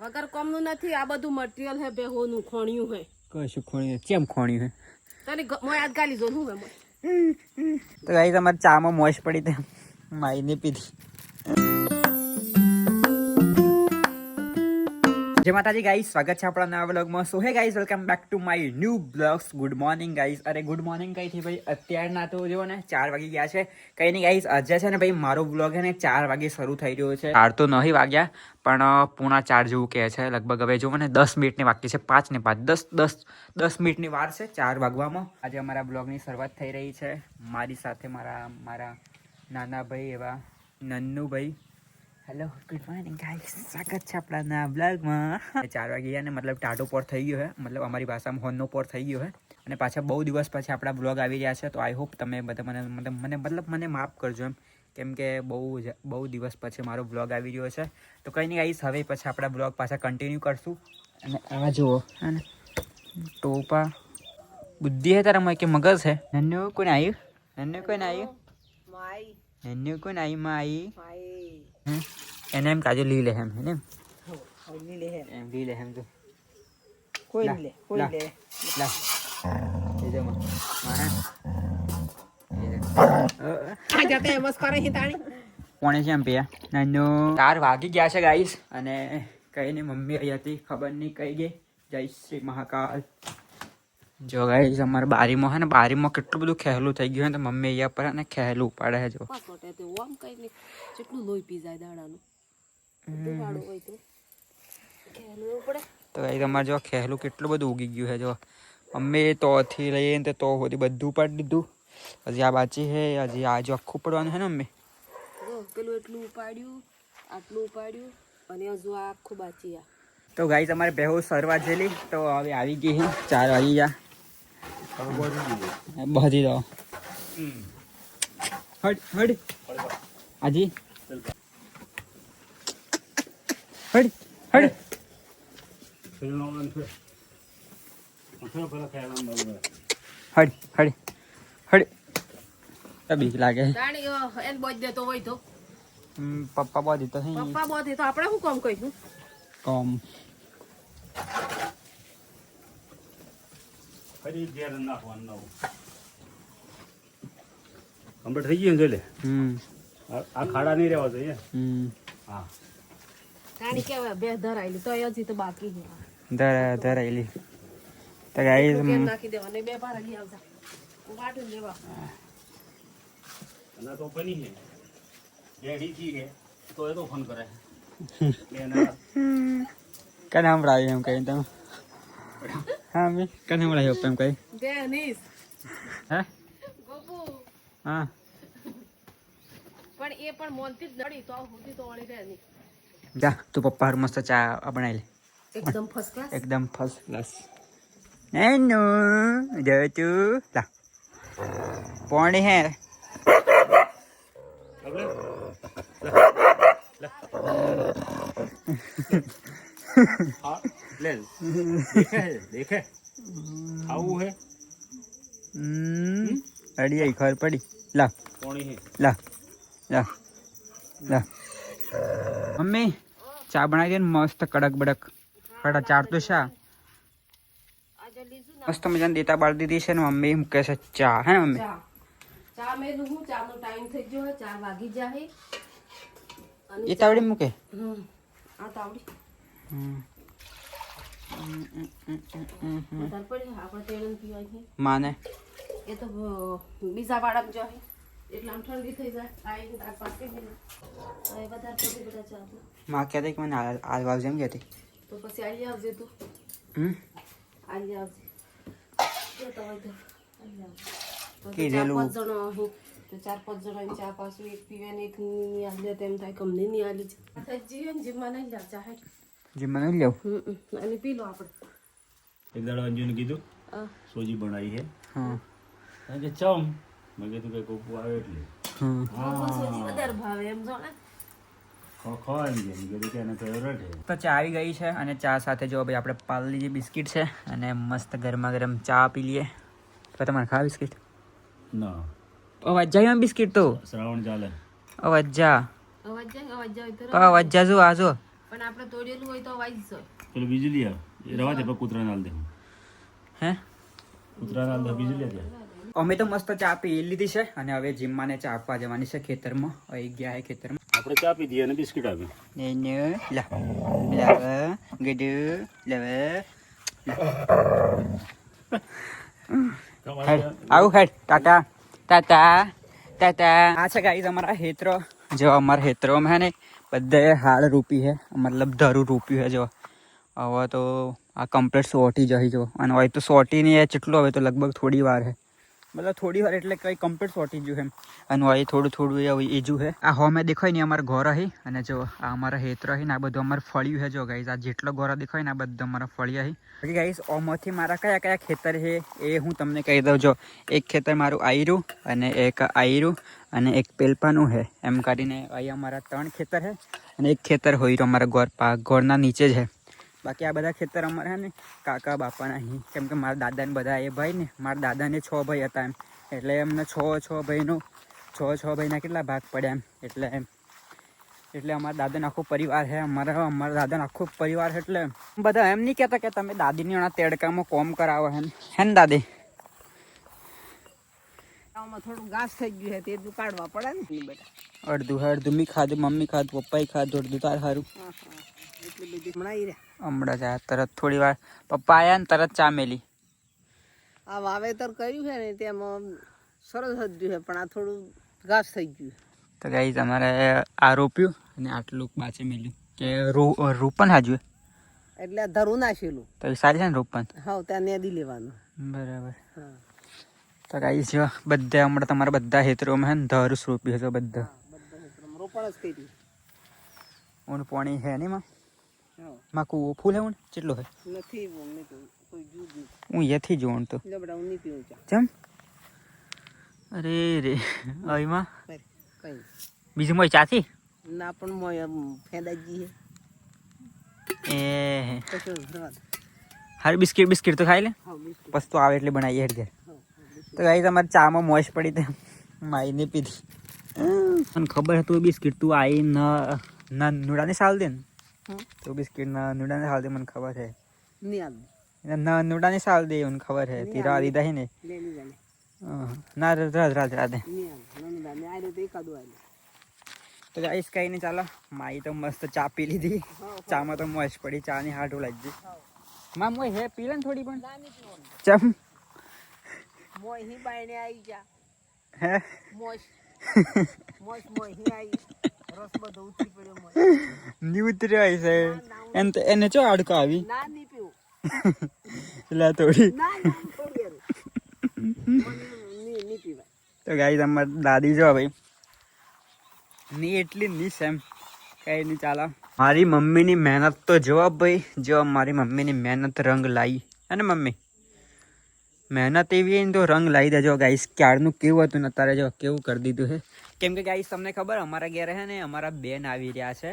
વગર કોમનું નથી આ બધું મટીરિયલ હે બે હોનું ખોણ્યું હે કશું ખોણ્યું કેમ ખોણ્યું હે તને મો મોય યાદ ગાલી જો હું હે તો ગાઈ તમારે ચામાં મોશ પડી તે માઈને પીધી. જય માતાજી ગાઈસ સ્વાગત છે આપણા નવા બ્લોગમાં so hey guys welcome back to my new blogs good morning guys અરે ગુડ મોર્નિંગ કઈ થી ભાઈ? અત્યારના તો જો ને, ચાર વાગી ગયા છે. કઈ નહીં ગાઈસ આજે છે ને ભાઈ, મારો બ્લોગ છે ને ચાર વાગે શરૂ થઈ રહ્યો છે. ચાર તો નહીં વાગ્યા, પણ પૂણા ચાર જેવું કહે છે. લગભગ હવે જો ને, દસ મિનિટની બાકી છે, પાંચ ને પાંચ, દસ દસ દસ મિનિટની વાર છે ચાર વાગવામાં. આજે અમારા બ્લોગની શરૂઆત થઈ રહી છે. મારી સાથે મારા મારા નાના ભાઈ એવા Nannubhai. Hello good morning guys સ્વાગત છે આપણાના બ્લોગમાં ચાર વાગ્યા ગયા ને મતલબ ટાટો પોર થઈ ગયો છે મતલબ અમારી ભાષામાં હોનનો પોર થઈ ગયો છે અને પાછા બહુ દિવસ પછી આપણા બ્લોગ આવી રહ્યા છે. તો આઈ હોપ તમે બધા મને મતલબ મને મતલબ મને માફ કરજો એમ. કેમ કે બહુ જ- બહુ દિવસ પછી મારો બ્લોગ આવી રહ્યો છે. તો કંઈ નહીં આવીશ હવે પછી આપણા બ્લોગ પાછા કન્ટિન્યુ કરશું. અને આ જુઓ. અને? ટોપા. બુદ્ધિ હે તારા કે મગજ છે નન્યુ કોને આવ્યું નન્યુ કોને આવ્યું નન્યુ કોને આવી માં આવી? એને એમ કાજુ લી લે એમ હે ને હવલી લે એમ લી લે એમ તો કોઈ લે કોઈ લે લા એ જો માં. આ જાતે કોણે છે એમ પિયા નાનો તાર વાગી ગયા છે ગાઈસ અને કઈ નહીં મમ્મી આવી હતી ખબર નહીં કઈ ગઈ જય શ્રી મહાકાલ જો ગાઈસ અમારે બારીમાં હે ને બારીમાં કેટલું બધું ખેલું થઈ ગયું હે તો મમ્મી અહીંયા પર ને ખેલું ઉપાડે છે જો પાકોટે ઓમ કઈ ને કેટલું લોહી પી જાય દાડાનું તો. ગાઈસ તમારે જો ખેલું કેટલું બધું ઉગી ગયું છે જો. મમ્મી તોથી લઈને તો સુધી બધું ઉપાડી દીધું. હજી આ બાચી છે હજી આ જો આખું પડવાનું છે ને અમે. પેલું એટલું ઉપાડ્યું આટલું ઉપાડ્યું અને હજુ આ આખું બાચી આ. તો ગાઈ તમારે બેહુ સરવા જેલી તો હવે આવી ગઈ છે ચાર વાગી ગયા. બધી દો હડ હડ આજી હડ હડ હડ હડ હડ તો બીક લાગે. એને બોજ દેતો હોય તો. પપ્પા બધી તો હે. પપ્પા બોધ તો આપણે શું કામ કહીશું કોમ. કમ્પ્લીટ થઈ ગયું ને જોઈ લે? હમ. આ આ ખાડા નહીં રહેવા જોઈએ? હમ. હા. તાણી કેવાય બે ધરાયેલી તો હજી તો બાકી છે. ધર ધરાયેલી તો ગાઈ નાખી દેવા? બે પારા લઈ આવતા. વાટું લેવા. અને તો બની છે. ડેડી જી છે. તો એ તો ફોન કરે. કને સંભળાવ્યું એમ કઈ તમે? હા મેં કને સંભળાવ્યું એમ કઈ બે નીસ હે? ગોપુ. હા. પણ એ પણ મોનથી જ નડી તો સુધી તો વળી રહે નહીં. જા તું પપ્પા હાર મસ્ત ચા બનાવી લે. એકદમ ફર્સ્ટ ક્લાસ એકદમ ફર્સ્ટ ક્લાસ નેનો જો તું લા. પોણી હે. હા લે દેખે દેખે. આવું હે? અડી આઈ ખબર પડી. લા. હે. લા લા લા. મમ્મી ચા બનાવી દે ને મસ્ત કડક બડક. કડા ચાર તો શા. મસ્ત મજાની દેતા બાળ દીધી છે ને મમ્મી મૂકે છે ચા. હે મમ્મી? ચા. મેલું હું ટાઈમ થઈ ગયો વાગી એ તાવડી મૂકે. આ તાવડી. માને. એ તો બીજા વાળા જો માં કહેતી કે મને આજ આ વાવ જેમ કહેતી તો પછી આવી આવજે તું. હમ? આવી આવજે. કીધેલું. ચાર પાંચ જણો અહીં તો ચાર પાંચ જણા ચા પાછું એક પીવે ને એક ની આલે તેમ થાય કમને ની આલી છે. જીવે ને જીવમાં નહીં જા ચા હેઠ જે મને લેવું? હમ હમ. અને પી લો આપણે. એક દાડો અંજુને કીધું સોજી બનાવી છે હા કે ચમ. મેં કીધું કે કોકુ આવે એટલે. તો ચા આવી ગઈ છે અને ચા સાથે જો ભાઈ આપણે પાલની જે બિસ્કિટ છે અને મસ્ત ગરમા ગરમ ચા પી લઈએ. તો તમારે ખાવા બિસ્કિટ? ના. અવાજ જાય બિસ્કિટ તો? શ્રાવણ ચાલે. અવાજ જા. અવાજ જાય અવાજ જાય અવાજ જા જો આ જો પણ આપણે તોડેલું હોય તો વાઈ જ પેલું બીજું લઈ આવ રવા દે પણ કૂતરા નાલ દે. હે? કૂતરા નાલ દે બીજું લે દે. અમે તો મસ્ત ચા પી લીધી છે અને હવે જીમમાં ને ચા આપવા જવાની છે ખેતરમાં. અહીં ગયા છે ખેતરમાં. આપણે ચા પી દઈએ અને બિસ્કિટ આપી ને લાવ ગડુ લાવ આવું હેડ ટાટા ટાટા ટાટા. આ છે ગાઈઝ અમારા હેત્રો. જો અમારા હેત્રોમાં હે ને બધે હાડ રૂપી હે મતલબ ધરું રૂપ્યું હે જો. હવે તો આ કમ્પ્લીટ સોટી જઈ જો. અને હોય તો સોટી નહીં કેટલું હવે તો લગભગ થોડી વાર છે મતલબ થોડી વાર એટલે કઈ કમ્પ્લીટ સોટી ગયું એમ. અને હોય થોડું થોડું એ એજું છે આ હોમે દેખાય ને અમારા ઘોર અહીં અને જો આ અમારા હેત્ર અહીં ને આ બધું અમારે ફળ્યું છે જો ગાઈઝ આ જેટલો ગોરા દેખાય ને આ બધું અમારા ફળ્યા અહીં બાકી ગાઈઝ ઓમાંથી મારા કયા કયા ખેતર છે એ હું તમને કહી દઉં. જો એક ખેતર મારું આયરું અને એક આયરું અને એક પેલપાનું છે એમ કરીને અહીં અમારા ત્રણ ખેતર છે અને એક ખેતર હોય અમારા ગોર પા ગોરના નીચે જ છે બાકી આ બધા ખેતર અમારા ને કાકા બાપાના અહીં. કેમ કે મારા દાદાને બધા એ ભાઈ ને મારા દાદાને છ ભાઈ હતા એમ. એટલે એમને છ છ ભાઈનો છ છ ભાઈના કેટલા ભાગ પડ્યા એમ. એટલે એમ. એટલે અમારા દાદાનો આખો પરિવાર છે અમારા અમારા દાદાનો આખો પરિવાર છે એટલે બધા એમ નહીં કહેતા કે તમે દાદીની ઓના તેડકામાં કોમ કરાવો હે હે ને દાદી? થોડું ઘાસ થઈ ગયું છે તે કાઢવા પડે ને. બેટા અડધું અડધું. મી ખાધું મમ્મી ખાધું પપ્પાએ ખાધું અડધું તાર સારું હમણાં જ તરત થોડી વાર. પપ્પા આવ્યા ને તરત ચા મેલી. આ વાવેતર કર્યું છે ને તેમાં સરસ હજ્યું છે પણ આ થોડું ઘાસ થઈ ગયું તો ગાઈ તમારે આ રોપ્યું અને આટલું પાછે મેલ્યું. કે રોપણ હાજુ એટલે ધરું નાખેલું. તો સારી છે ને રોપણ? હા ત્યાં નેદી લેવાનું. બરાબર. હા. તો ગાઈ જો બધા હમણાં તમારા બધા ખેતરોમાં હે ને ધરુસ રોપ્યું છે બધા. બધા રોપણ જ કર્યું. ઊંડ પાણી છે નહીં માં હા માં કુવો ફૂલ હે? ઊન કેટલું હે નથી હું યથી જોઉં તો. ચમ? અરે રે અહીંમાં બીજું મોય ચાથી? ના પણ મોય આમ હે. એ. હારી બિસ્કિટ બિસ્કિટ તો ખાઈ લે. હા તો આવે એટલે બનાવીએ હેડ. તો ગાઈ તમારે ચામાં મોશ પડી તે માઈને પીધી. મને ખબર હતું બિસ્કિટ તું આવી ન ના નુડાની સાલ દે ને? હમ. તો બિસ્કિટ ના નુડાની સાલ દે મને ખબર છે નહીં આલ ના નુડાની સાલ દે મને ખબર છે તીરા દીધા છે ને. લે નહીં જાણે હં. ના રાજ રાજ રાજ રાધે નહીં આલ નોની દાને આલે તો ગાઈસ કઈ નહીં ચાલો. માઈ તો મસ્ત ચા પી લીધી. ચામાં તો મોજ પડી. ચા ની હાટું લાગી માં મોય હે પી લે ને થોડી પણ. ચમ. મોય હી બાઈને આવી જા હે? મોશ મોશ મોય હી આવી ની ઉતર્યો છે એને એને ચો આડકો આવી? એટલે થોડી. તો ગાઈ તમાર દાદી જો ભાઈ. ની એટલી ની સેમ કઈ નહીં ચાલો. મારી મમ્મીની મહેનત તો જવાબ ભાઈ. જો મારી મમ્મીની મહેનત રંગ લાવી હે ને મમ્મી મહેનત એવી તો રંગ લાવી દેજો ગાઈસ. ક્યારનું કેવું હતું ને અત્યારે જો કેવું કરી દીધું છે. કેમ કે ગાઈસ તમને ખબર, અમારા ઘેર છે ને, અમારા બેન આવી રહ્યા છે.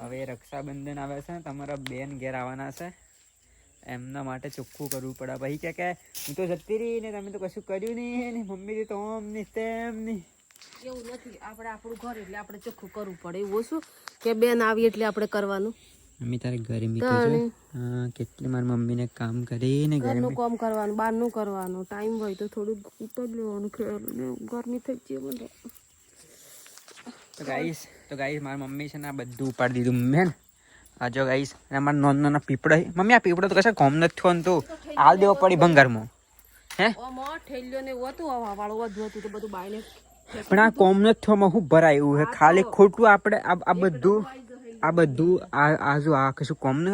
હવે રક્ષાબંધન આવે છે, તમારા બેન ઘેર આવવાના છે. એમના માટે ચોખ્ખું કરવું પડે. ભાઈ, કે કે, હું તો જતી રહી ને, તમે તો કશું કર્યું નહીં મમ્મી તો આમ નહીં તેમ નહીં એવું નથી. આપણે આપણું ઘર એટલે આપણે ચોખ્ખું કરવું પડે. એવું શું? કે બેન આવી એટલે આપણે કરવાનું? મમ્મી તારે ગરમી તો જો કેટલી મારી મમ્મીને કામ કરીને ઘરનું કામ કરવાનું બહારનું કરવાનું. ટાઈમ હોય તો થોડું ઉતર લેવાનું ગરમી થઈ જઈએ મને. તો ગાઈસ તો ગાઈસ મારી મમ્મી છે ને આ બધું ઉપાડી દીધું મેં આ જો ગાઈસ અને અમારા નાના નાના પીપળો મમ્મી આ પીપળો તો કશા કોમ નથી થવાનું તો? આલ દેવો પડી ભંગારમાં. હે? ઠેલ્યો ને હતું વાળો વધુ હતું તો બધું બાયને પણ આ કોમ નથી થવામાં શું ભરાય એવું છે ખાલી ખોટું આપણે આ બધું આ બધું આ આ જો આ કશું કોમ ને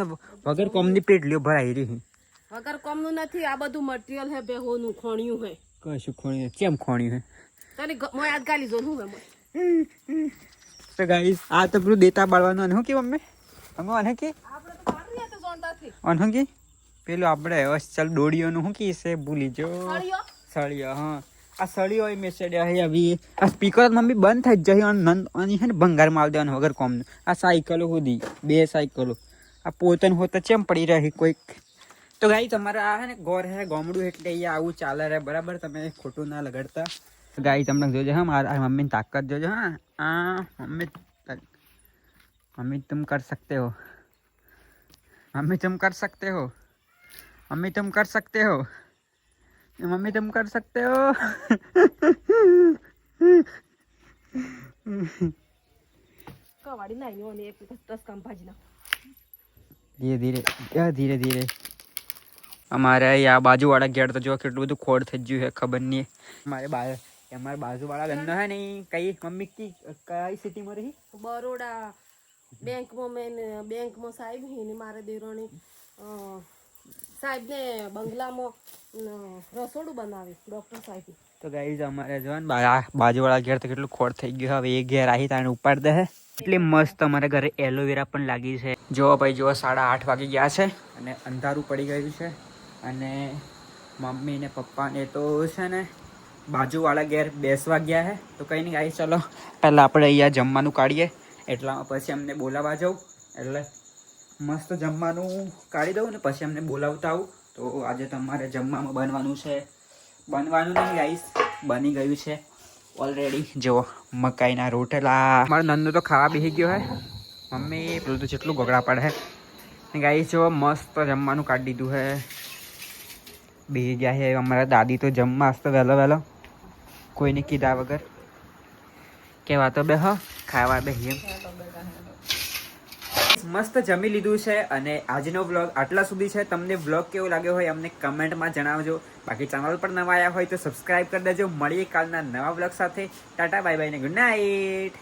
વગર કોમની પેટલીઓ ભરાઈ રહી વગર કોમનું નથી આ બધું મટીરિયલ હે બેહોનું ખોણ્યું હે. કશું ખોણ્યું કેમ ખોણ્યું હે? તને મોય આજ ગાલી જો હું હે તો ગાઈસ આ તો પેલું દેતા બાળવાનું અને શું કે મમ્મી? અમે અને કે? અને કે? પેલું આપણે ચાલ દોડીઓનું શું કે છે? ભૂલી જો. સળિયો હા. આ સળિયો એ મેસેડ આવી આ સ્પીકર મમ્મી બંધ થઈ જ જાય અને નંદ અને છે ને ભંગારમાં આવી દેવાનું વગર કોમનું આ સાયકલો સુધી બે સાયકલો આ પોતાનું હોતા ચેમ પડી રહી કોઈક તો ગાઈ તમારે આ છે ને ગોર હે ગોમડું એટલે અહીંયા આવું ચાલે રહે બરાબર તમે ખોટું ના લગાડતા ગાઈ તમને જોજો હા મારા મમ્મીની તાકાત જોજો હા આ મમ્મી તારી- मम्मी तुम कर सकते हो मम्मी तुम कर सकते हो मम्मी तुम कर सकते हो मम्मी तुम कर सकते हो કવાડી નાઈ અને એક દસ કામ ભાજી નાખ ધીરે ધીરે યા ધીરે ધીરે અમારે આ બાજુવાળા ગેટ તો જો કેટલું બધું ખોડ થઈ ગયું છે ખબર નહીં અમારે બા અમારે બાજુવાળા ધંધો હે ને ઈ કઈ મમ્મી કી કઈ સિટીમાં રહી બરોડા બેંકમાં મેં બેંકમાં સાહેબ હી ને મારે દેરોણી અ, સાહેબને બંગલામાં રસોડું બનાવી ડૉક્ટર સાહેબ. તો ગાઈઝ અમારે જો બાજુવાળા ઘેર તો કેટલું ખોટ થઈ ગયું હવે એ ઘેર આવી તાણે ઉપાડ દે એટલી મસ્ત અમારા ઘરે એલોવેરા પણ લાગી છે. જો ભાઈ, જો સાડા આઠ વાગી ગયા છે અને અંધારું પડી ગયું છે અને મમ્મી ને પપ્પા ને તો છે ને બાજુવાળા ઘેર બેસવા ગયા છે તો કંઈ નહીં ગાઈ ચલો. પહેલાં આપણે અહીંયા જમવાનું કાઢીએ. એટલામાં પછી અમને બોલાવવા જાઉં. એટલે મસ્ત જમવાનું કાઢી દઉં ને પછી અમને બોલાવતા આવું. તો આજે તમારે જમવામાં બનવાનું છે. બનવાનું નહીં ગાઈસ બની ગયું છે ઓલરેડી જો મકાઈના રોટલા. મારો નંદુ તો ખાવા બેસી ગયો હે. મમ્મી, પેલું તો જેટલું ગગડા પડે ને ગાઈસ જો મસ્ત જમવાનું કાઢી દીધું હે. બેસી ગયા છે અમારા દાદી તો જમવા હસતો વહેલો વહેલો. કોઈને કીધા વગર. કહેવા તો બે હ, ખાવા બે એમ મસ્ત જમી લીધું છે અને આજનો વ્લોગ આટલા સુધી છે. તમને વ્લોગ કેવો લાગ્યો હોય અમને કમેન્ટમાં જણાવજો. બાકી ચેનલ પર નવા આવ્યા હોય તો સબસ્ક્રાઈબ કરી દેજો. મળીએ કાલના નવા વ્લોગ સાથે. ટાટા બાય બાય ને ગુડ નાઇટ.